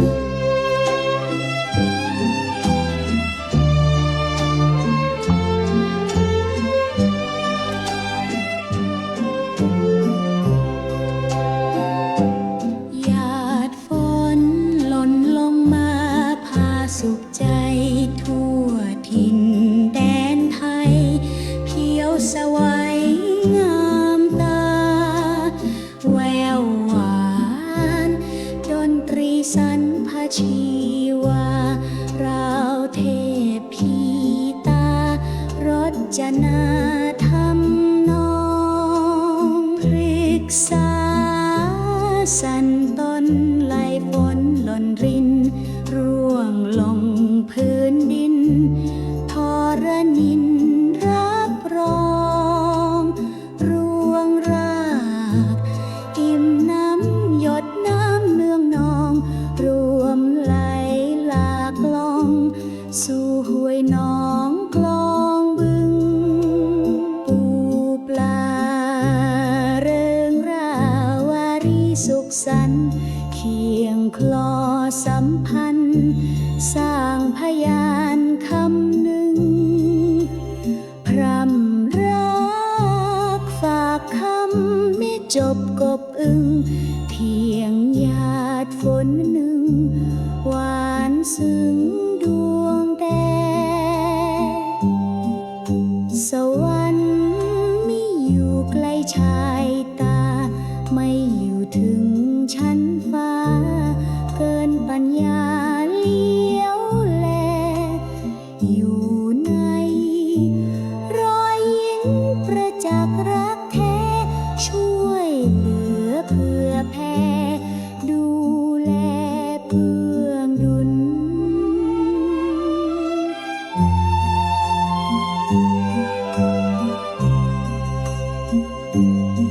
ห ตรีสันพชีวาราวเทพพีตารจนาธรรมนองพฤกษาสันต้นไหลฝนหล่นริน สันเคียงคลอสัมพันธ์ สร้างพยานคำหนึ่ง พรำรักฝากคำไม่จบกบอึงเพียงหยาดฝนหนึ่ง หวานซึ้ง ระจักรักแท้ ช่วยเหลือเพื่อแผ่ดูแลเพื่องดุลค